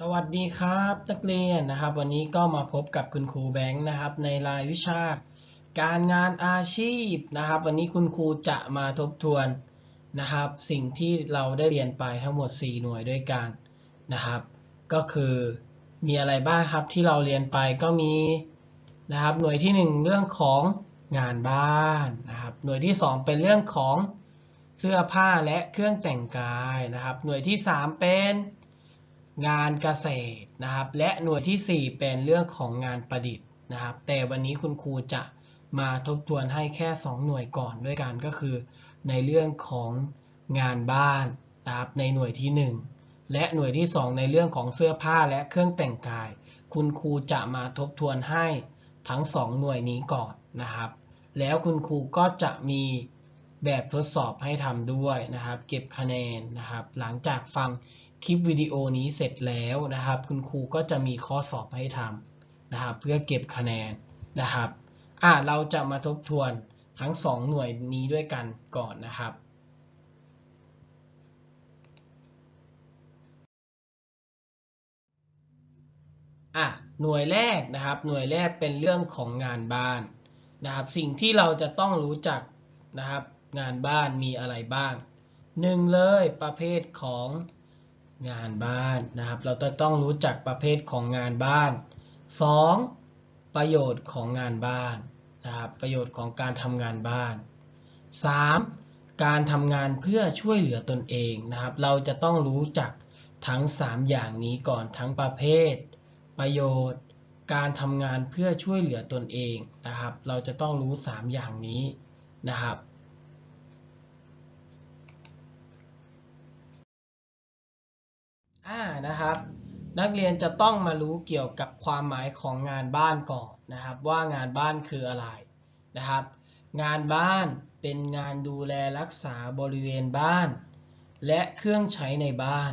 สวัสดีครับนักเรียนนะครับ วันนี้ก็มาพบกับคุณครูแบงค์นะครับ ในรายวิชา การงานอาชีพนะครับ วันนี้คุณครูจะมาทบทวนนะครับ สิ่งที่เราได้เรียนไปทั้งหมด 4 หน่วยด้วยกันนะครับ ก็คือมีอะไรบ้างครับที่เราเรียนไปก็มีนะครับ หน่วยที่ 1 เรื่องของงานบ้านนะครับ หน่วยที่ 2 เป็นเรื่องของเสื้อผ้าและเครื่องแต่งกายนะครับ หน่วยที่ 3 เป็น งานเกษตรนะครับ และหน่วยที่ 4 เป็นเรื่องของงานประดิษฐ์นะครับ แต่วันนี้คุณครูจะมาทบทวนให้แค่ 2 หน่วยก่อนด้วยกันก็คือ ในเรื่องของงานบ้านนะครับในหน่วยที่ 1 และหน่วยที่ 2 ในเรื่องของเสื้อผ้าและเครื่องแต่งกาย คุณครูจะมาทบทวนให้ทั้ง 2 หน่วยนี้ก่อนนะครับ แล้วคุณครูก็จะมีแบบทดสอบให้ทำด้วยนะครับ เก็บคะแนนนะครับ หลังจากฟัง คลิปวิดีโอนี้เสร็จแล้วนะครับ คุณครูก็จะมีข้อสอบให้ทำนะครับ เพื่อเก็บคะแนนนะครับอะเราจะมาทบทวนทั้ง 2 หน่วยนี้ด้วยกันก่อนนะครับอะหน่วยแรกนะครับ หน่วยแรกเป็นเรื่องของงานบ้านนะครับ สิ่งที่เราจะต้องรู้จักนะครับ งานบ้านมีอะไรบ้างหนึ่งเลยประเภทของ งานบ้านนะครับ เราจะต้องรู้จักประเภทของงานบ้าน 2. ประโยชน์ของงานบ้านนะครับประโยชน์ของการทำงานบ้าน 3. การทำงานเพื่อช่วยเหลือตนเองนะครับ เราจะต้องรู้จักทั้ง 3 อย่างนี้ก่อนทั้งประเภท ประโยชน์ การทำงานเพื่อช่วยเหลือตนเองนะครับ เราจะต้องรู้ 3 อย่างนี้นะครับ อ่านะครับ นักเรียนจะต้องมารู้เกี่ยวกับความหมายของงานบ้านก่อนนะครับ ว่างานบ้านคืออะไรนะครับ งานบ้านเป็นงานดูแลรักษาบริเวณบ้าน และเครื่องใช้ในบ้าน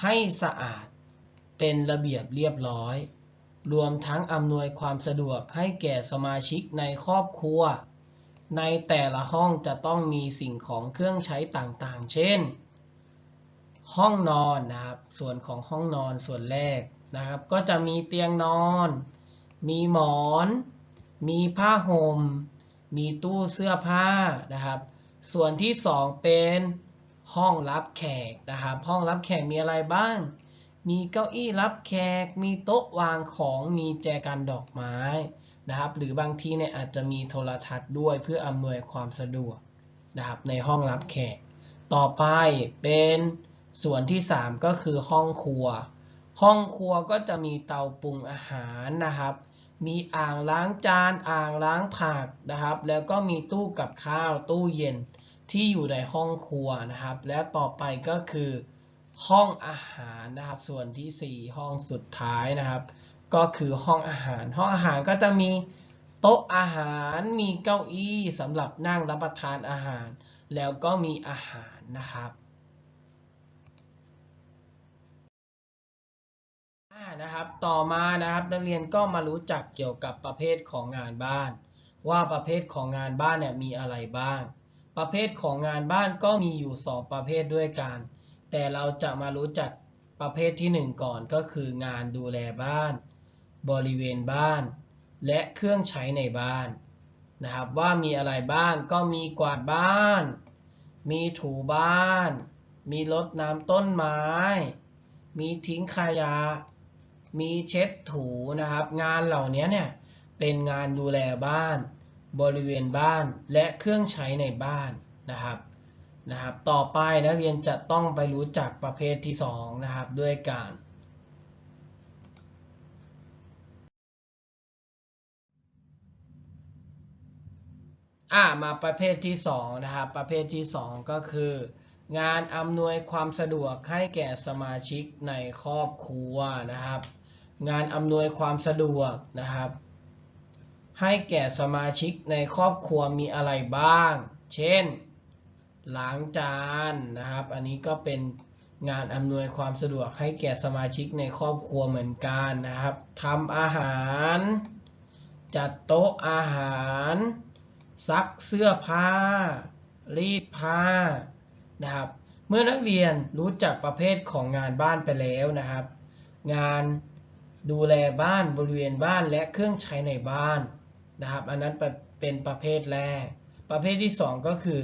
ให้สะอาดเป็นระเบียบเรียบร้อย รวมทั้งอำนวยความสะดวกให้แก่สมาชิกในครอบครัว ในแต่ละห้องจะต้องมีสิ่งของเครื่องใช้ต่างๆ เช่น ห้องนอนนะครับ ส่วนของห้องนอนส่วนแรกนะครับ ก็จะมีเตียงนอน มีหมอน มีผ้าห่ม มีตู้เสื้อผ้านะครับ ส่วนที่ 2 เป็นห้องรับแขกนะครับ ห้องรับแขกมีอะไรบ้าง มีเก้าอี้รับแขก มีโต๊ะวางของ มีแจกันดอกไม้นะครับ หรือบางทีเนี่ยอาจจะมีโทรทัศน์ด้วยเพื่ออำนวยความสะดวกนะครับในห้องรับแขก ต่อไปเป็น ส่วนที่ 3 ก็คือห้องครัว ห้องครัวก็จะมีเตาปรุงอาหารนะครับ มีอ่างล้างจานอ่างล้างผักนะครับ แล้วก็มีตู้กับข้าวตู้เย็นที่อยู่ในห้องครัวนะครับ และต่อไปก็คือห้องอาหารนะครับ ส่วนที่ 4 ห้องสุดท้ายนะครับ ก็คือห้องอาหาร ห้องอาหารก็จะมีโต๊ะอาหารมีเก้าอี้สำหรับนั่งรับประทานอาหาร แล้วก็มีอาหารนะครับ อ่า นะครับ ต่อมานะครับนักเรียนก็มารู้จักเกี่ยวกับประเภทของงานบ้าน ว่าประเภทของงานบ้านเนี่ยมีอะไรบ้าง ประเภทของงานบ้านก็มีอยู่ 2 ประเภทด้วยกัน แต่เราจะมารู้จักประเภทที่ 1 ก่อนก็คืองานดูแลบ้าน บริเวณบ้าน และเครื่องใช้ในบ้านนะครับว่ามีอะไรบ้างก็มีกวาดบ้าน มีถูบ้าน มีรดน้ำต้นไม้ มีทิ้งขยะ มีเช็ดถูนะครับ งานเหล่านี้เนี่ยเป็นงานดูแลบ้าน บริเวณบ้านและเครื่องใช้ในบ้านนะครับนะครับ ต่อไปนักเรียนจะต้องไปรู้จักประเภทที่ 2 นะครับ ด้วยการอ่ามาประเภทที่ 2 นะครับ ประเภทที่ 2 ก็คือ งานอำนวยความสะดวกให้แก่สมาชิกในครอบครัวนะครับ งานอำนวยความสะดวกนะครับ ให้แก่สมาชิกในครอบครัวมีอะไรบ้าง เช่น ล้างจานนะครับ อันนี้ก็เป็นงานอำนวยความสะดวกให้แก่สมาชิกในครอบครัวเหมือนกันนะครับทำอาหาร จัดโต๊ะอาหาร ซักเสื้อผ้า รีดผ้านะครับ เมื่อนักเรียนรู้จักประเภทของงานบ้านไปแล้วนะครับ งาน ดูแลบ้านบริเวณบ้านและเครื่องใช้ในบ้านนะครับ อันนั้นเป็นประเภทแรก ประเภทที่สองก็คือ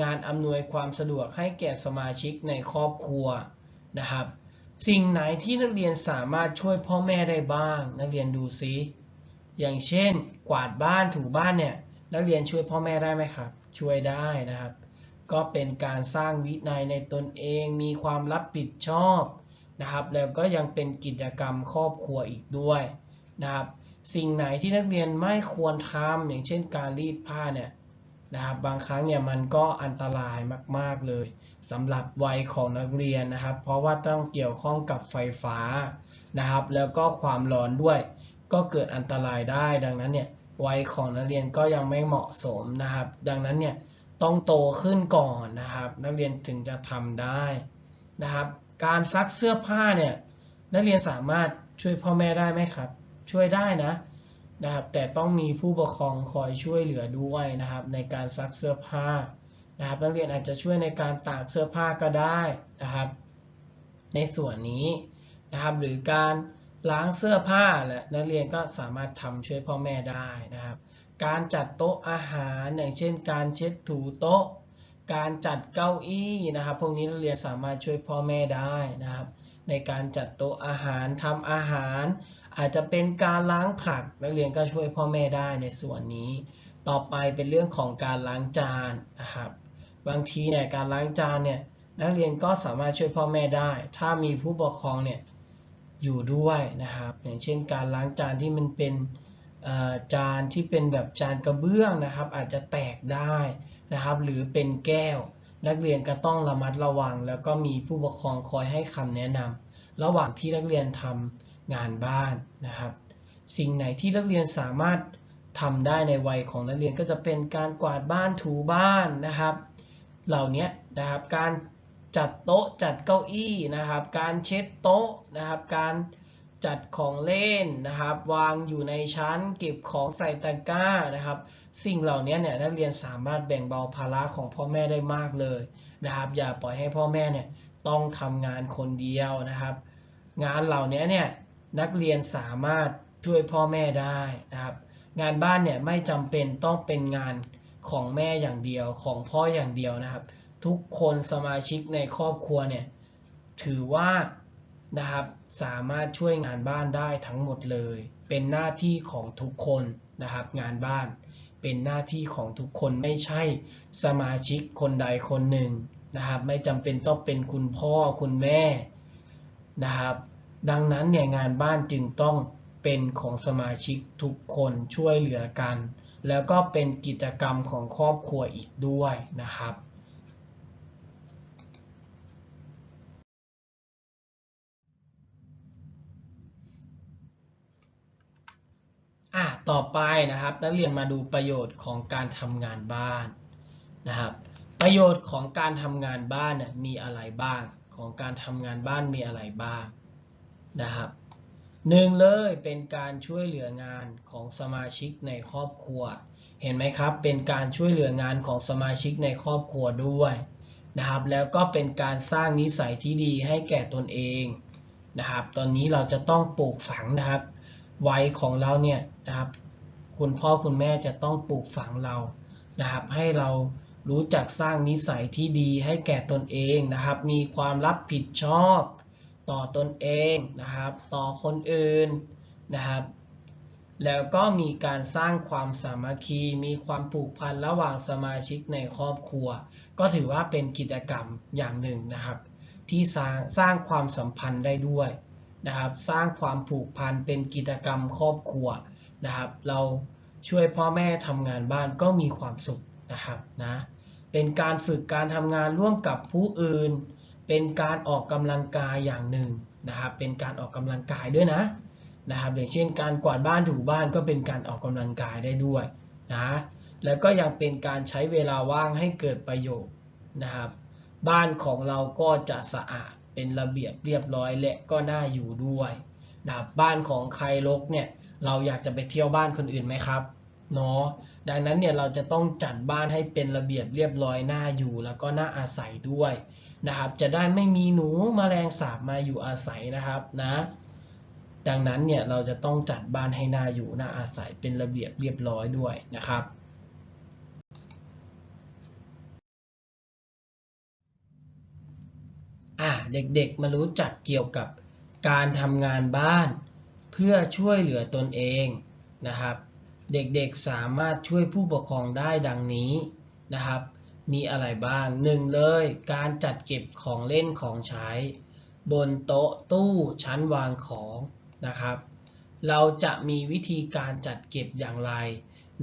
งานอำนวยความสะดวกให้แก่สมาชิกในครอบครัวนะครับ สิ่งไหนที่นักเรียนสามารถช่วยพ่อแม่ได้บ้าง นักเรียนดูซิอย่างเช่น กวาดบ้านถูบ้านเนี่ยนักเรียนช่วยพ่อแม่ได้ไหมครับ ช่วยได้นะครับ ก็เป็นการสร้างวินัยในตนเองมีความรับผิดชอบ นะครับ แล้วก็ยังเป็นกิจกรรมครอบครัวอีกด้วยนะครับ สิ่งไหนที่นักเรียนไม่ควรทำอย่างเช่นการรีดผ้าเนี่ยนะครับ บางครั้งเนี่ยมันก็อันตรายมาก ๆเลยสำหรับวัยของนักเรียนนะครับ เพราะว่าต้องเกี่ยวข้องกับไฟฟ้านะครับ แล้วก็ความร้อนด้วย ก็เกิดอันตรายได้ดังนั้นเนี่ยวัยของนักเรียนก็ยังไม่เหมาะสมนะครับ ดังนั้นเนี่ยต้องโตขึ้นก่อนนะครับ นักเรียนถึงจะทำได้นะครับ การซักเสื้อผ้าเนี่ยนักเรียนสามารถช่วยพ่อแม่ได้ไหมครับ ช่วยได้นะนะครับ แต่ต้องมีผู้ปกครองคอยช่วยเหลือด้วยนะครับ ในการซักเสื้อผ้านะครับนักเรียนอาจจะช่วยในการตากเสื้อผ้าก็ได้นะครับ ในส่วนนี้นะครับ หรือการล้างเสื้อผ้าและนักเรียนก็สามารถทำช่วยพ่อแม่ได้นะครับ การจัดโต๊ะอาหารอย่างเช่น การเช็ดถูโต๊ะ การจัดเก้าอี้นะครับ พวกนี้นักเรียนสามารถช่วยพ่อแม่ได้นะครับ ในการจัดโต๊ะอาหารทำอาหาร อาจจะเป็นการล้างผักนักเรียนก็ช่วยพ่อแม่ได้ในส่วนนี้ ต่อไปเป็นเรื่องของการล้างจานนะครับบางทีเนี่ยการล้างจานเนี่ยนักเรียนก็สามารถช่วยพ่อแม่ได้ ถ้ามีผู้ปกครองเนี่ยอยู่ด้วยนะครับ อย่างเช่นการล้างจานที่มันเป็นจานที่เป็นแบบจานกระเบื้องนะครับ อาจจะแตกได้ นะครับ หรือเป็นแก้ว นักเรียนก็ต้องระมัดระวัง แล้วก็มีผู้ปกครองคอยให้คำแนะนำระหว่างที่นักเรียนทำงานบ้านนะครับ สิ่งไหนที่นักเรียนสามารถทำได้ในวัยของนักเรียนก็จะเป็นการกวาดบ้านถูบ้านนะครับ เหล่านี้นะครับการจัดโต๊ะจัดเก้าอี้นะครับ การเช็ดโต๊ะนะครับ การจัดของเล่นนะครับ วางอยู่ในชั้นเก็บของใส่ตะกร้านะครับ สิ่งเหล่านี้เนี่ยนักเรียนสามารถแบ่งเบาภาระของพ่อแม่ได้มากเลยนะครับอย่าปล่อยให้พ่อแม่เนี่ยต้องทำงานคนเดียวนะครับ งานเหล่านี้เนี่ยนักเรียนสามารถช่วยพ่อแม่ได้นะครับ งานบ้านเนี่ยไม่จำเป็นต้องเป็นงานของแม่อย่างเดียวของพ่ออย่างเดียวนะครับ ทุกคนสมาชิกในครอบครัวเนี่ยถือว่านะครับสามารถช่วยงานบ้านได้ทั้งหมดเลย เป็นหน้าที่ของทุกคนนะครับงานบ้าน เป็นหน้าที่ของทุกคนไม่ใช่สมาชิกคนใดคนหนึ่งนะครับไม่จำเป็นต้องเป็นคุณพ่อคุณแม่นะครับ ดังนั้นเนี่ยงานบ้านจึงต้องเป็นของสมาชิกทุกคนช่วยเหลือกัน แล้วก็เป็นกิจกรรมของครอบครัวอีกด้วยนะครับ อะ ต่อไปนะครับ นักเรียนมาดูประโยชน์ของการทำงานบ้านนะครับ ประโยชน์ของการทำงานบ้านเนี่ยมีอะไรบ้าง ของการทำงานบ้านมีอะไรบ้างนะครับหนึ่งเลยเป็นการช่วยเหลืองานของสมาชิกในครอบครัว เห็นไหมครับ เป็นการช่วยเหลืองานของสมาชิกในครอบครัวด้วยนะครับ แล้วก็เป็นการสร้างนิสัยที่ดีให้แก่ตนเองนะครับ ตอนนี้เราจะต้องปลูกฝังนะครับ ไวัยของเราเนี่ย นะครับ คุณพ่อคุณแม่จะต้องปลูกฝังเรานะครับ ให้เรารู้จักสร้างนิสัยที่ดีให้แก่ตนเองนะครับ มีความรับผิดชอบต่อตนเองนะครับ ต่อคนอื่นนะครับ แล้วก็มีการสร้างความสามัคคี มีความผูกพันระหว่างสมาชิกในครอบครัว ก็ถือว่าเป็นกิจกรรมอย่างหนึ่งนะครับ ที่สร้างสร้างความสัมพันธ์ได้ด้วยนะครับ สร้างความผูกพันเป็นกิจกรรมครอบครัว นะครับ เราช่วยพ่อแม่ทำงานบ้านก็มีความสุขนะครับนะเป็นการฝึกการทำงานร่วมกับผู้อื่น เป็นการออกกำลังกายอย่างหนึ่งนะครับ เป็นการออกกำลังกายด้วยนะนะครับอย่างเช่น การกวาดบ้านถูบ้านก็เป็นการออกกำลังกายได้ด้วยนะแล้วก็ยังเป็นการใช้เวลาว่างให้เกิดประโยชน์นะครับ บ้านของเราก็จะสะอาดเป็นระเบียบเรียบร้อยและก็น่าอยู่ด้วยนะครับบ้านของใครรกเนี่ย เราอยากจะไปเที่ยวบ้านคนอื่นไหมครับเนาะดังนั้นเนี่ยเราจะต้องจัดบ้านให้เป็นระเบียบเรียบร้อยน่าอยู่ แล้วก็น่าอาศัยด้วยนะครับจะได้ไม่มีหนูแมลงสาบมาอยู่อาศัยนะครับนะดังนั้นเนี่ยเราจะต้องจัดบ้านให้น่าอยู่น่าอาศัยเป็นระเบียบเรียบร้อยด้วยนะครับ อะเด็กๆมารู้จักเกี่ยวกับการทำงานบ้าน พื่อช่วยเหลือตนเองนะครับ เด็กๆสามารถช่วยผู้ปกครองได้ดังนี้นะครับ มีอะไรบ้างหนึ่งเลย การจัดเก็บของเล่นของใช้ บนโต๊ะตู้ชั้นวางของนะครับ เราจะมีวิธีการจัดเก็บอย่างไร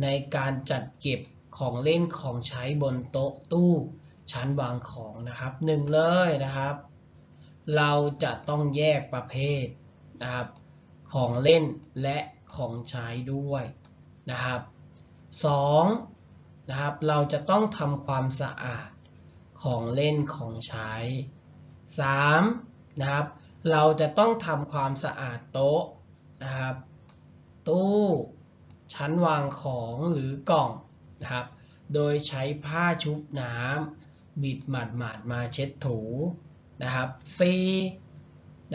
ในการจัดเก็บของเล่นของใช้บนโต๊ะตู้ชั้นวางของนะครับหนึ่งเลยนะครับ เราจะต้องแยกประเภทนะครับ ของเล่นและของใช้ด้วยนะครับสองนะครับ เราจะต้องทำความสะอาดของเล่นของใช้สามนะครับ เราจะต้องทำความสะอาดโต๊ะนะครับ ตู้ชั้นวางของหรือกล่องนะครับ โดยใช้ผ้าชุบน้ำบิดหมาดๆมาเช็ดถูนะครับ C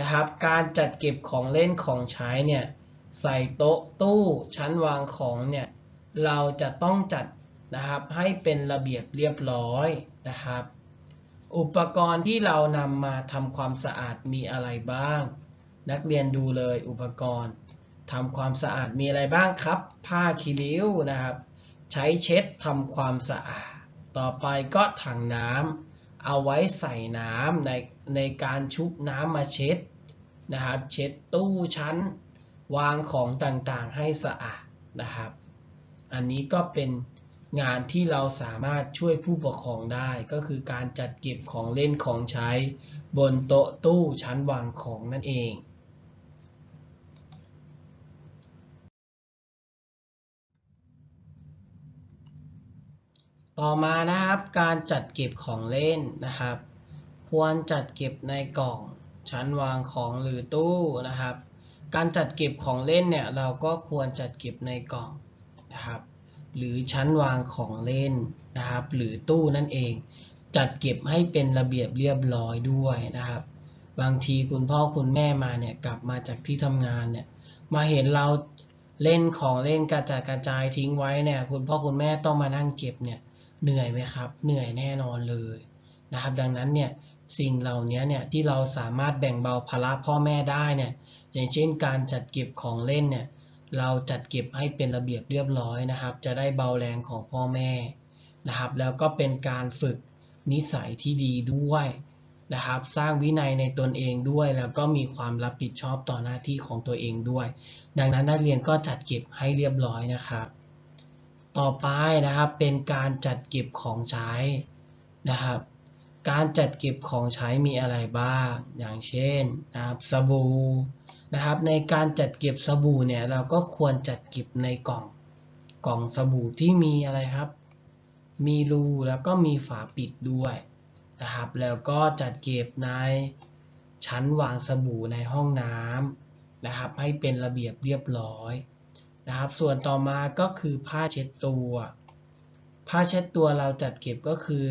นะครับ การจัดเก็บของเล่นของใช้เนี่ยใส่โต๊ะตู้ชั้นวางของเนี่ยเราจะต้องจัดนะครับให้เป็นระเบียบเรียบร้อยนะครับ อุปกรณ์ที่เรานำมาทำความสะอาดมีอะไรบ้าง นักเรียนดูเลยอุปกรณ์ทำความสะอาดมีอะไรบ้างครับ ผ้าคีริ้วนะครับ ใช้เช็ดทำความสะอาด ต่อไปก็ถังน้ำเอาไว้ใส่น้ำในในการชุบน้ำมาเช็ด นะครับ เช็ดตู้ชั้น วางของต่างๆ ให้สะอาดนะครับ อันนี้ก็เป็นงานที่เราสามารถช่วยผู้ปกครองได้ก็คือการจัดเก็บของเล่นของใช้ บนโต๊ะตู้ชั้นวางของนั่นเองต่อมานะครับการจัดเก็บของเล่นนะครับ ควรจัดเก็บในกล่อง ชั้นวางของหรือตู้นะครับ การจัดเก็บของเล่นเนี่ยเราก็ควรจัดเก็บในกล่องนะครับหรือชั้นวางของเล่นนะครับ หรือตู้นั่นเอง จัดเก็บให้เป็นระเบียบเรียบร้อยด้วยนะครับ บางทีคุณพ่อคุณแม่มาเนี่ยกลับมาจากที่ทำงานเนี่ยมาเห็นเราเล่นของเล่นกระจายกระจายทิ้งไว้เนี่ยคุณพ่อคุณแม่ต้องมานั่งเก็บเนี่ยเหนื่อยไหมครับ เหนื่อยแน่นอนเลยนะครับ ดังนั้นเนี่ย สิ่งเหล่านี้เนี่ยที่เราสามารถแบ่งเบาภาระพ่อแม่ได้เนี่ยอย่างเช่นการจัดเก็บของเล่นเนี่ยเราจัดเก็บให้เป็นระเบียบเรียบร้อยนะครับ จะได้เบาแรงของพ่อแม่นะครับ แล้วก็เป็นการฝึกนิสัยที่ดีด้วยนะครับ สร้างวินัยในตนเองด้วย แล้วก็มีความรับผิดชอบต่อหน้าที่ของตัวเองด้วย ดังนั้นนักเรียนก็จัดเก็บให้เรียบร้อยนะครับ ต่อไปนะครับเป็นการจัดเก็บของใช้นะครับ การจัดเก็บของใช้มีอะไรบ้าง อย่างเช่นนะครับสบู่นะครับ ในการจัดเก็บสบู่เนี่ยเราก็ควรจัดเก็บในกล่องกล่องสบู่ที่มีอะไรครับ มีรูแล้วก็มีฝาปิดด้วยนะครับ แล้วก็จัดเก็บในชั้นวางสบู่ในห้องน้ำนะครับ ให้เป็นระเบียบเรียบร้อยนะครับ ส่วนต่อมาก็คือผ้าเช็ดตัว ผ้าเช็ดตัวเราจัดเก็บก็คือ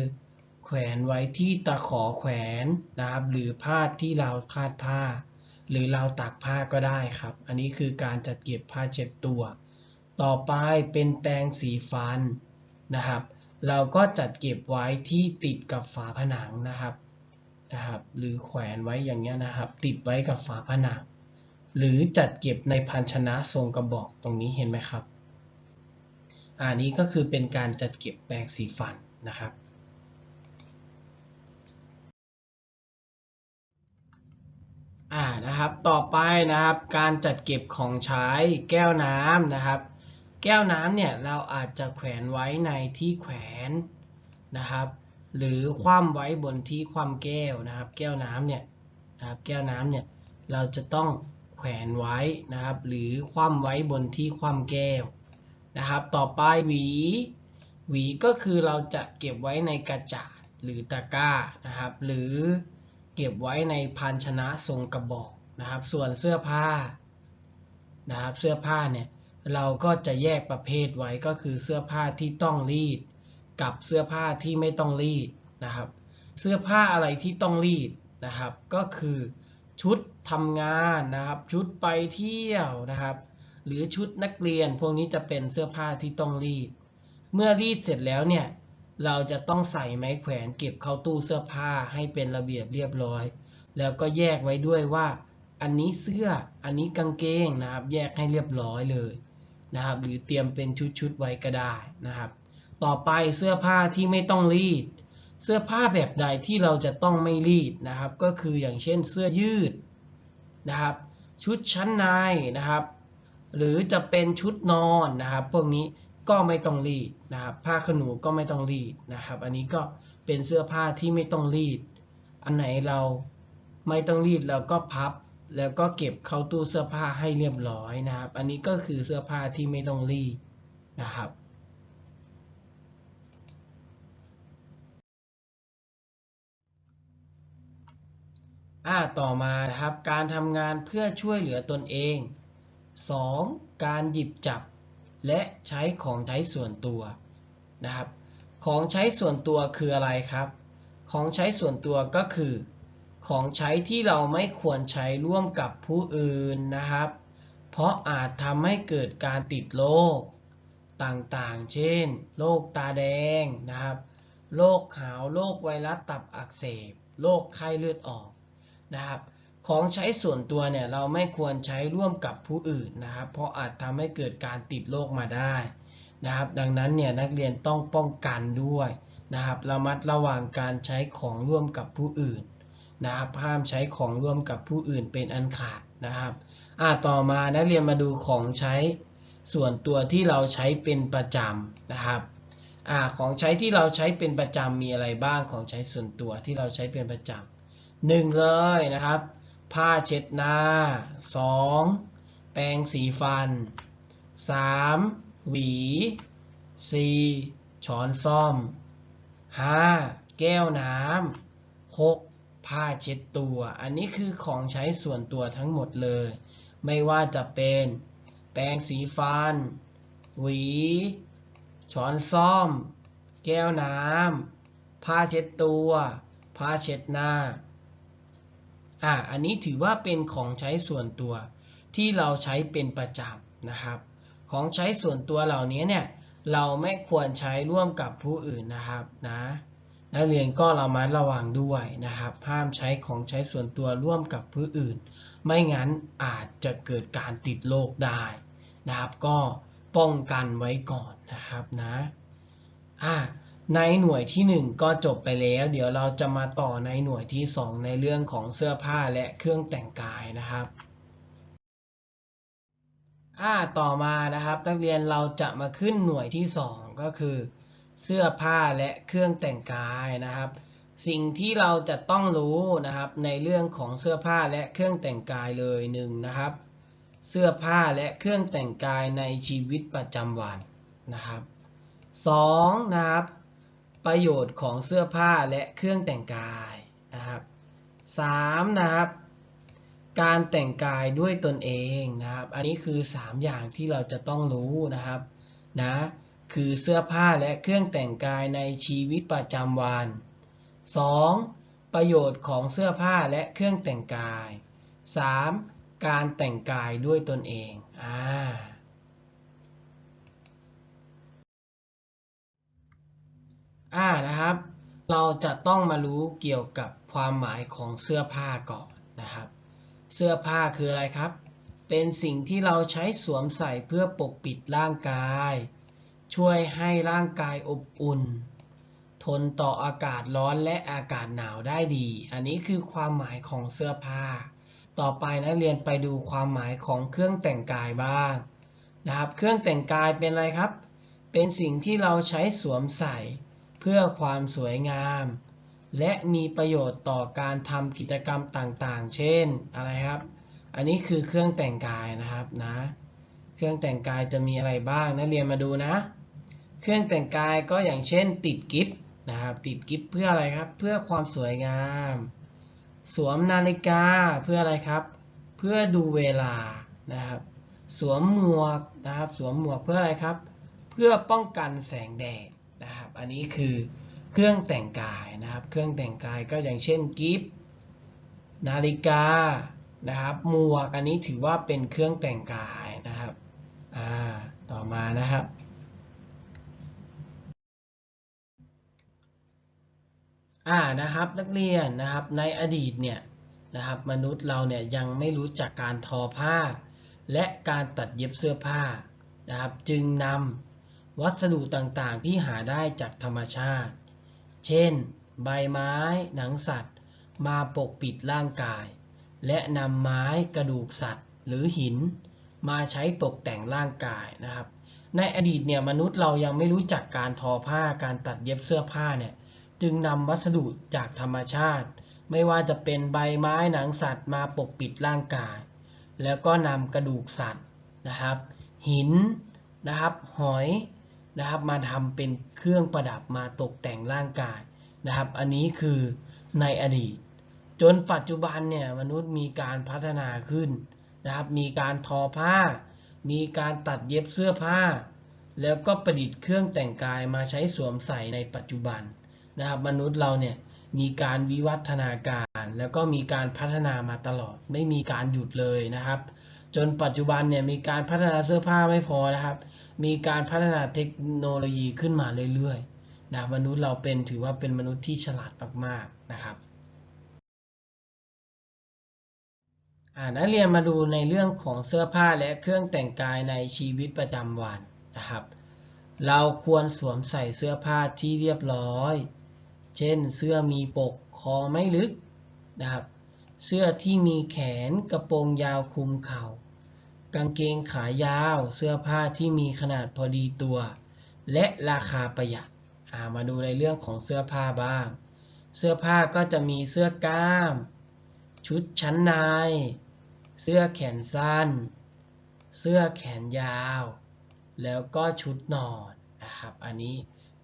แขวนไว้ที่ตะขอแขวนนะครับ หรือพาดที่เราพาดผ้า หรือเราตากผ้าก็ได้ครับ อันนี้คือการจัดเก็บผ้าเช็ดตัว ต่อไปเป็นแปรงสีฟันนะครับ เราก็จัดเก็บไว้ที่ติดกับฝาผนังนะครับนะครับ หรือแขวนไว้อย่างเงี้ยนะครับ ติดไว้กับฝาผนังหรือจัดเก็บในภาชนะทรงกระบอกตรงนี้เห็นไหมครับอันนี้ก็คือเป็นการจัดเก็บแปรงสีฟันนะครับ อ่า นะครับ ต่อไปนะครับ การจัดเก็บของใช้แก้วน้ำนะครับ แก้วน้ำเนี่ยเราอาจจะแขวนไว้ในที่แขวนนะครับ หรือคว่ำไว้บนที่คว่ำแก้วนะครับ แก้วน้ำเนี่ยนะครับ แก้วน้ำเนี่ยเราจะต้องแขวนไว้นะครับ หรือคว่ำไว้บนที่คว่ำแก้วนะครับ ต่อไปหวี หวีก็คือเราจะเก็บไว้ในกระจาดหรือตะกร้านะครับ หรือ ก็บไว้ในภาชนะทรงกระบอกนะครับ ส่วนเสื้อผ้านะครับ เสื้อผ้าเนี่ยเราก็จะแยกประเภทไว้ก็คือเสื้อผ้าที่ต้องรีด กับเสื้อผ้าที่ไม่ต้องรีดนะครับ เสื้อผ้าอะไรที่ต้องรีดนะครับ ก็คือชุดทำงานนะครับ ชุดไปเที่ยวนะครับ หรือชุดนักเรียนพวกนี้จะเป็นเสื้อผ้าที่ต้องรีด เมื่อรีดเสร็จแล้วเนี่ย เราจะต้องใส่ไม้แขวนเก็บเข้าตู้เสื้อผ้าให้เป็นระเบียบเรียบร้อย แล้วก็แยกไว้ด้วยว่า อันนี้เสื้อ อันนี้กางเกงนะครับ แยกให้เรียบร้อยเลยนะครับ หรือเตรียมเป็นชุดๆไว้ก็ได้นะครับ ต่อไปเสื้อผ้าที่ไม่ต้องรีด เสื้อผ้าแบบใดที่เราจะต้องไม่รีดนะครับ ก็คืออย่างเช่นเสื้อยืดนะครับ ชุดชั้นในนะครับ หรือจะเป็นชุดนอนนะครับ พวกนี้ก็ไม่ต้องรีด นะครับผ้าขนหนูก็ไม่ต้องรีดนะครับ อันนี้ก็เป็นเสื้อผ้าที่ไม่ต้องรีด อันไหนเราไม่ต้องรีดเราก็พับ แล้วก็เก็บเข้าตู้เสื้อผ้าให้เรียบร้อยนะครับ อันนี้ก็คือเสื้อผ้าที่ไม่ต้องรีดนะครับอ่าต่อมานะครับการทำงานเพื่อช่วยเหลือตนเอง 2. การหยิบจับและใช้ของใช้ส่วนตัว นะครับ ของใช้ส่วนตัวคืออะไรครับ ของใช้ส่วนตัวก็คือ ของใช้ที่เราไม่ควรใช้ร่วมกับผู้อื่นนะครับ เพราะอาจทำให้เกิดการติดโรคต่างๆ เช่น โรคตาแดงนะครับ โรคขาว โรคไวรัสตับอักเสบ โรคไข้เลือดออกนะครับ ของใช้ส่วนตัวเนี่ยเราไม่ควรใช้ร่วมกับผู้อื่นนะครับ เพราะอาจทำให้เกิดการติดโรคมาได้ นะครับ ดังนั้นเนี่ยนักเรียนต้องป้องกันด้วยนะครับ ระมัดระวังการใช้ของร่วมกับผู้อื่นนะครับ ห้ามใช้ของร่วมกับผู้อื่นเป็นอันขาดนะครับอ่าต่อมานักเรียนมาดูของใช้ส่วนตัวที่เราใช้เป็นประจำนะครับอ่าของใช้ที่เราใช้เป็นประจำมีอะไรบ้างของใช้ส่วนตัวที่เราใช้เป็นประจำหนึ่งเลยนะครับ ผ้าเช็ดหน้า 2. แปรงสีฟัน 3. หวี 4. ช้อนซ่อม 5. แก้วน้ำ 6. ผ้าเช็ดตัว อันนี้คือของใช้ส่วนตัวทั้งหมดเลย ไม่ว่าจะเป็น แปรงสีฟัน หวี ช้อนซ่อม แก้วน้ำ ผ้าเช็ดตัว ผ้าเช็ดหน้า อ่าอันนี้ถือว่าเป็นของใช้ส่วนตัวที่เราใช้เป็นประจำนะครับ ของใช้ส่วนตัวเหล่านี้เนี่ยเราไม่ควรใช้ร่วมกับผู้อื่นนะครับนะนักเรียนก็ระมัดระวังด้วยนะครับห้ามใช้ของใช้ส่วนตัวร่วมกับผู้อื่น ไม่งั้นอาจจะเกิดการติดโรคได้นะครับ ก็ป้องกันไว้ก่อนนะครับนะอ่าในหน่วยที่ 1 ก็จบไปแล้ว เดี๋ยวเราจะมาต่อในหน่วยที่ 2 ในเรื่องของเสื้อผ้าและเครื่องแต่งกายนะครับ อ่าต่อมานะครับ นักเรียนเราจะมาขึ้นหน่วยที่ 2 ก็คือ เสื้อผ้าและเครื่องแต่งกายนะครับ สิ่งที่เราจะต้องรู้นะครับในเรื่องของเสื้อผ้าและเครื่องแต่งกายเลยหนึ่งนะครับ เสื้อผ้าและเครื่องแต่งกายในชีวิตประจำวันนะครับ 2. นะครับ ประโยชน์ของเสื้อผ้าและเครื่องแต่งกายนะครับ 3. นะครับ การแต่งกายด้วยตนเองนะครับ อันนี้คือ 3 อย่างที่เราจะต้องรู้นะครับนะคือเสื้อผ้าและเครื่องแต่งกายในชีวิตประจำวัน 2. ประโยชน์ของเสื้อผ้าและเครื่องแต่งกาย 3. การแต่งกายด้วยตนเองอ่าอ่านะครับ เราจะต้องมารู้เกี่ยวกับความหมายของเสื้อผ้าก่อนนะครับ เสื้อผ้าคืออะไรครับ เป็นสิ่งที่เราใช้สวมใส่เพื่อปกปิดร่างกาย ช่วยให้ร่างกายอบอุ่น ทนต่ออากาศร้อนและอากาศหนาวได้ดี อันนี้คือความหมายของเสื้อผ้า ต่อไปนักเรียนไปดูความหมายของเครื่องแต่งกายบ้างนะครับ เครื่องแต่งกายเป็นอะไรครับ เป็นสิ่งที่เราใช้สวมใส่ เพื่อความสวยงาม และมีประโยชน์ต่อการทำกิจกรรมต่างๆ เช่นอะไรครับ อันนี้คือเครื่องแต่งกายนะครับนะ เครื่องแต่งกายจะมีอะไรบ้างนักเรียนมาดูนะ เครื่องแต่งกายก็อย่างเช่น ติดกิฟต์นะครับ ติดกิฟต์เพื่ออะไรครับ เพื่อความสวยงาม สวมนาฬิกาเพื่ออะไรครับ เพื่อดูเวลานะครับ สวมหมวกนะครับ สวมหมวกเพื่ออะไรครับ เพื่อป้องกันแสงแดดนะครับ อันนี้คือ เครื่องแต่งกายนะครับ เครื่องแต่งกายก็อย่างเช่นกิฟต์นาฬิกานะครับหมวกอันนี้ถือว่าเป็นเครื่องแต่งกายนะครับอ่าต่อมานะครับ อ่านะครับนักเรียนนะครับในอดีตเนี่ยนะครับมนุษย์เราเนี่ยยังไม่รู้จักการทอผ้า และการตัดเย็บเสื้อผ้านะครับ จึงนำวัสดุต่างๆที่หาได้จากธรรมชาติ เช่น ใบไม้หนังสัตว์ มาปกปิดร่างกาย และนำไม้กระดูกสัตว์ หรือหิน มาใช้ตกแต่งร่างกายนะครับ ในอดีตเนี่ยมนุษย์เรายังไม่รู้จักการทอผ้าการตัดเย็บเสื้อผ้าเนี่ยจึงนำวัสดุจากธรรมชาติ ไม่ว่าจะเป็นใบไม้หนังสัตว์มาปกปิดร่างกาย แล้วก็นำกระดูกสัตว์นะครับ หินนะครับหอย นะครับมาทำเป็นเครื่องประดับมาตกแต่งร่างกายนะครับ อันนี้คือในอดีต จนปัจจุบันเนี่ยมนุษย์มีการพัฒนาขึ้นนะครับ มีการทอผ้า มีการตัดเย็บเสื้อผ้า แล้วก็ประดิษฐ์เครื่องแต่งกายมาใช้สวมใส่ในปัจจุบันนะครับ มนุษย์เราเนี่ยมีการวิวัฒนาการ แล้วก็มีการพัฒนามาตลอด ไม่มีการหยุดเลยนะครับ จนปัจจุบันเนี่ยมีการพัฒนาเสื้อผ้าไม่พอนะครับ มีการพัฒนาเทคโนโลยีขึ้นมาเรื่อยๆนะมนุษย์เราเป็นถือว่าเป็นมนุษย์ที่ฉลาดมากๆนะครับนักเรียนมาดูในเรื่องของเสื้อผ้าและเครื่องแต่งกายในชีวิตประจำวันนะครับ เราควรสวมใส่เสื้อผ้าที่เรียบร้อย เช่น เสื้อมีปกคอไม่ลึกนะครับ เสื้อที่มีแขนกระโปรงยาวคลุมเข่า กางเกงขายาว เสื้อผ้าที่มีขนาดพอดีตัว และราคาประหยัดามาดูในเรื่องของเสื้อผ้าบ้าง เสื้อผ้าก็จะมีเสื้อกล้าม ชุดชั้นใน เสื้อแขนสั้น เสื้อแขนยาว แล้วก็ชุดนอนนะครับ อันนี้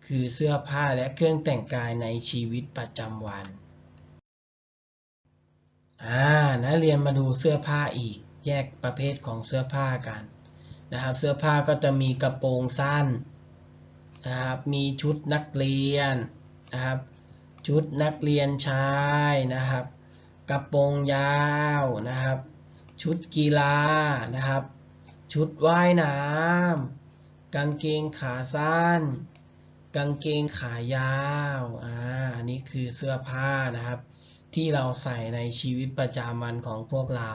คือเสื้อผ้าและเครื่องแต่งกายในชีวิตประจำวัน อ่านักเรียนมาดูเสื้อผ้าอีก แยกประเภทของเสื้อผ้ากันนะครับ เสื้อผ้าก็จะมีกระโปรงสั้นนะครับมีชุดนักเรียนนะครับชุดนักเรียนชายนะครับ กระโปรงยาวนะครับ ชุดกีฬานะครับ ชุดว่ายน้ำกางเกงขาสั้น กางเกงขายาวอ่าอันนี้คือเสื้อผ้านะครับ ที่เราใส่ในชีวิตประจำวันของพวกเรา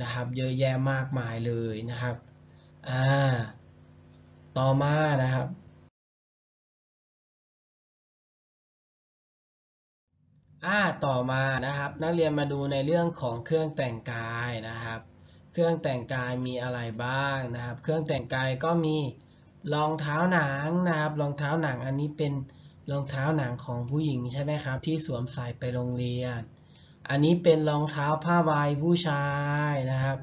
นะครับ เยอะแยะมากมายเลยนะครับ อ่า ต่อมานะครับ อ่า ต่อมานะครับ นักเรียนมาดูในเรื่องของเครื่องแต่งกายนะครับ เครื่องแต่งกายมีอะไรบ้างนะครับ เครื่องแต่งกายก็มีรองเท้าหนังนะครับ รองเท้าหนังอันนี้เป็นรองเท้าหนังของผู้หญิงใช่ไหมครับ ที่สวมใส่ไปโรงเรียน อันนี้เป็นรองเท้าผ้าใบผู้ชายนะครับ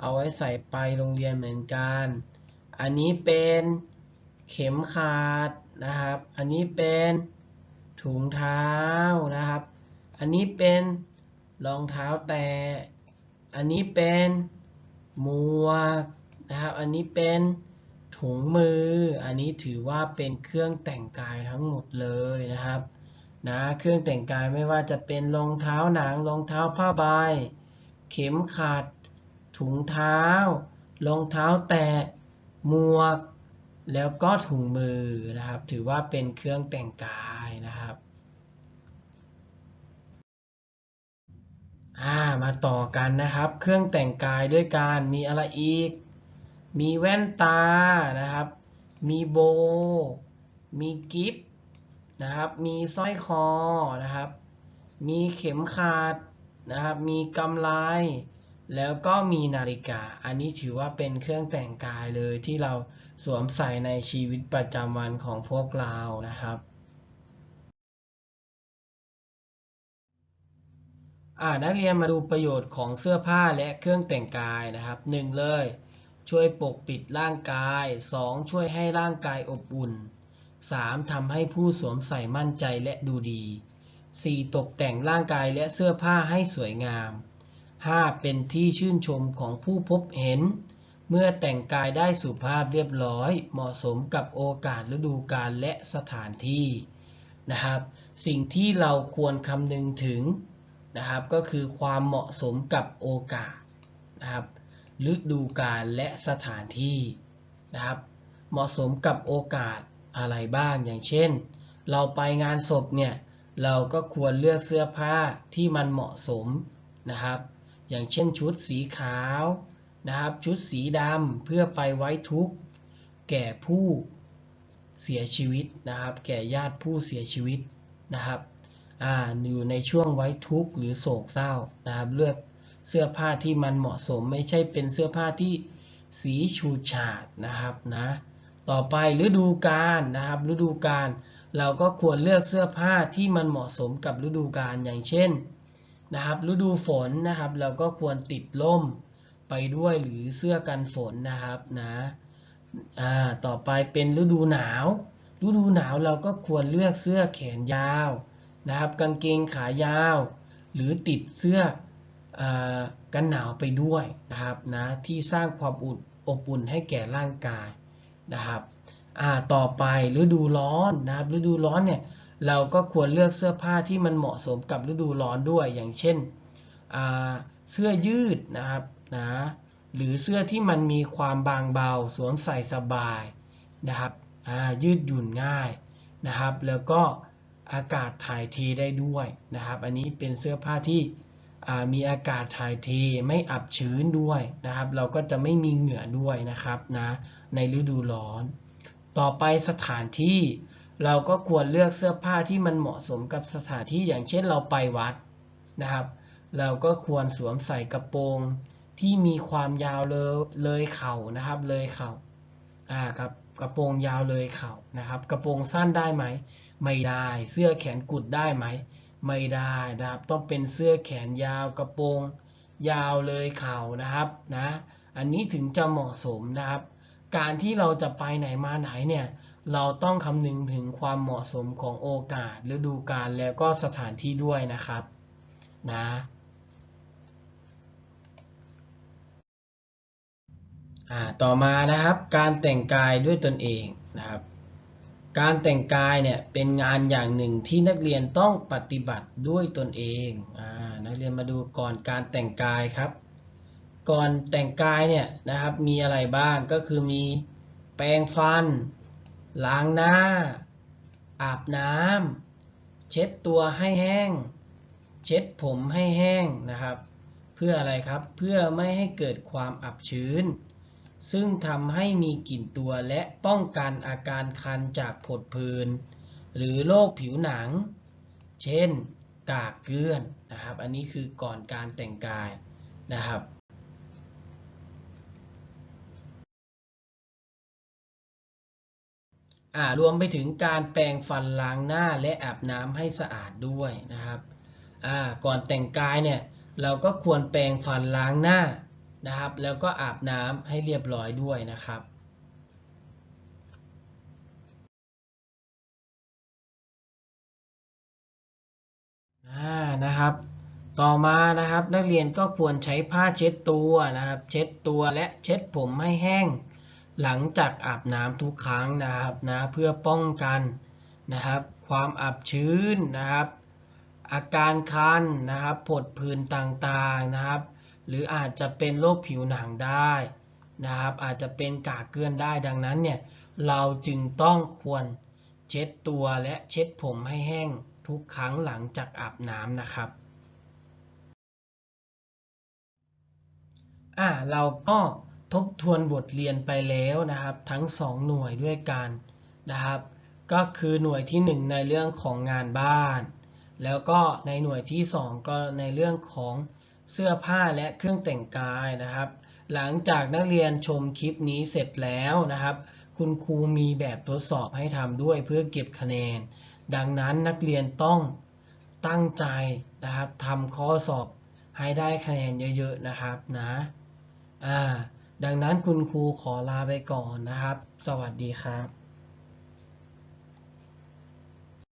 เอาไว้ใส่ไปโรงเรียนเหมือนกัน อันนี้เป็นเข็มขัดนะครับ อันนี้เป็นถุงเท้านะครับ อันนี้เป็นรองเท้าแตะ อันนี้เป็นหมวกนะครับ อันนี้เป็นถุงมือ อันนี้ถือว่าเป็นเครื่องแต่งกายทั้งหมดเลยนะครับ นะเครื่องแต่งกายไม่ว่าจะเป็นรองเท้าหนังรองเท้าผ้าใบเข็มขัด ถุงเท้ารองเท้าแตะหมวก แล้วก็ถุงมือนะครับ ถือว่าเป็นเครื่องแต่งกายนะครับามาต่อกันนะครับ เครื่องแต่งกายด้วยการมีอะไรอีก มีแว่นตานะครับ มีโบ มีกิฟ นะครับมีสร้อยคอนะครับ มีเข็มขัดนะครับ มีกำไลแล้วก็มีนาฬิกา อันนี้ถือว่าเป็นเครื่องแต่งกายเลยที่เราสวมใส่ในชีวิตประจำวันของพวกเรานะครับอ่านักเรียนมาดูประโยชน์ของเสื้อผ้าและเครื่องแต่งกายนะครับหนึ่งเลย ช่วยปกปิดร่างกาย 2. ช่วยให้ร่างกายอบอุ่น 3. ทำให้ผู้สวมใส่มั่นใจและดูดี 4. ตกแต่งร่างกายและเสื้อผ้าให้สวยงาม 5. เป็นที่ชื่นชมของผู้พบเห็น เมื่อแต่งกายได้สุภาพเรียบร้อย เหมาะสมกับโอกาสฤดูกาลและสถานที่นะครับ สิ่งที่เราควรคำนึงถึงนะครับก็คือความเหมาะสมกับโอกาสนะครับฤดูกาลและสถานที่นะครับ เหมาะสมกับโอกาส อะไรบ้างอย่างเช่น เราไปงานศพเนี่ยเราก็ควรเลือกเสื้อผ้าที่มันเหมาะสมนะครับ อย่างเช่นชุดสีขาวนะครับ ชุดสีดำเพื่อไปไว้ทุกข์แก่ผู้เสียชีวิตนะครับ แก่ญาติผู้เสียชีวิตนะครับอ่าอยู่ในช่วงไว้ทุกข์หรือโศกเศร้านะครับ เลือกเสื้อผ้าที่มันเหมาะสมไม่ใช่เป็นเสื้อผ้าที่สีฉูดฉาดนะครับนะ ต่อไปฤดูกาลนะครับฤดูกาลเราก็ควรเลือกเสื้อผ้าที่มันเหมาะสมกับฤดูกาลอย่างเช่นนะครับฤดูฝนนะครับ เราก็ควรติดร่มไปด้วยหรือเสื้อกันฝนนะครับนะอ่าต่อไปเป็นฤดูหนาว ฤดูหนาวเราก็ควรเลือกเสื้อแขนยาวนะครับ กางเกงขายาว หรือติดเสื้ออกันหนาวไปด้วยนะครับนะที่สร้างความอุ่นอบอุ่นให้แก่ร่างกาย นะครับอ่าต่อไปฤดูร้อนนะครับฤดูร้อนเนี่ยเราก็ควรเลือกเสื้อผ้าที่มันเหมาะสมกับฤดูร้อนด้วย อย่างเช่นอ่าเสื้อยืดนะครับนะหรือเสื้อที่มันมีความบางเบาสวมใส่สบายนะครับอ่ายืดหยุ่นง่ายนะครับ แล้วก็อากาศถ่ายเทได้ด้วยนะครับ อันนี้เป็นเสื้อผ้าที่ มีอากาศถ่ายเทไม่อับชื้นด้วยนะครับ เราก็จะไม่มีเหงื่อด้วยนะครับนะในฤดูร้อน ต่อไปสถานที่เราก็ควรเลือกเสื้อผ้าที่มันเหมาะสมกับสถานที่อย่างเช่นเราไปวัดนะครับ เราก็ควรสวมใส่กระโปรงที่มีความยาวเลยเลยเข่านะครับเลยเข่าอ่าครับกระโปรงยาวเลยเข่านะครับ กระโปรงสั้นได้ไหม ไม่ได้เสื้อแขนกุดได้ไหม ไม่ได้นะครับ ต้องเป็นเสื้อแขนยาวกระโปรง ยาวเลยเข่านะครับนะ อันนี้ถึงจะเหมาะสมนะครับ การที่เราจะไปไหนมาไหนเนี่ยเราต้องคำนึงถึงความเหมาะสมของโอกาสฤดูกาลแล้วก็สถานที่ด้วยนะครับนะต่อมานะครับการแต่งกายด้วยตนเองนะครับ การแต่งกายเนี่ยเป็นงานอย่างหนึ่งที่นักเรียนต้องปฏิบัติด้วยตนเองอนักเรียนมาดูก่อนการแต่งกายครับ ก่อนแต่งกายเนี่ยนะครับมีอะไรบ้างก็คือมีแปรงฟัน ล้างหน้า อาบน้ำเช็ดตัวให้แห้ง เช็ดผมให้แห้งนะครับ เพื่ออะไรครับเพื่อไม่ให้เกิดความอับชื้น ซึ่งทำให้มีกลิ่นตัวและป้องกันอาการคันจากผดผื่นหรือโรคผิวหนัง เช่น กากเกลื่อนนะครับ อันนี้คือก่อนการแต่งกายนะครับรวมไปถึงการแปรงฟันล้างหน้าและอาบน้ำให้สะอาดด้วยนะครับก่อนแต่งกายเนี่ยเราก็ควรแปรงฟันล้างหน้า นะครับ แล้วก็อาบน้ำให้เรียบร้อยด้วยนะครับอ่านะครับ ต่อมานะครับนักเรียนก็ควรใช้ผ้าเช็ดตัวนะครับ เช็ดตัวและเช็ดผมให้แห้ง หลังจากอาบน้ำทุกครั้งนะครับนะเพื่อป้องกันนะครับ ความอับชื้นนะครับ อาการคันนะครับผดผื่นต่างๆนะครับ หรืออาจจะเป็นโรคผิวหนังได้นะครับ อาจจะเป็นกากเกลื่อนได้ดังนั้นเนี่ยเราจึงต้องควรเช็ดตัวและเช็ดผมให้แห้งทุกครั้งหลังจากอาบน้ำนะครับอ่าเราก็ทบทวนบทเรียนไปแล้วนะครับ ทั้ง 2 หน่วยด้วยกันนะครับ ก็คือหน่วยที่ 1 ในเรื่องของงานบ้าน แล้วก็ในหน่วยที่ 2 ก็ในเรื่องของ เสื้อผ้าและเครื่องแต่งกายนะครับ หลังจากนักเรียนชมคลิปนี้เสร็จแล้วนะครับ คุณครูมีแบบทดสอบให้ทำด้วยเพื่อเก็บคะแนน ดังนั้นนักเรียนต้องตั้งใจนะครับทำข้อสอบให้ได้คะแนนเยอะๆนะครับนะอ่าดังนั้นคุณครูขอลาไปก่อนนะครับ สวัสดีครับ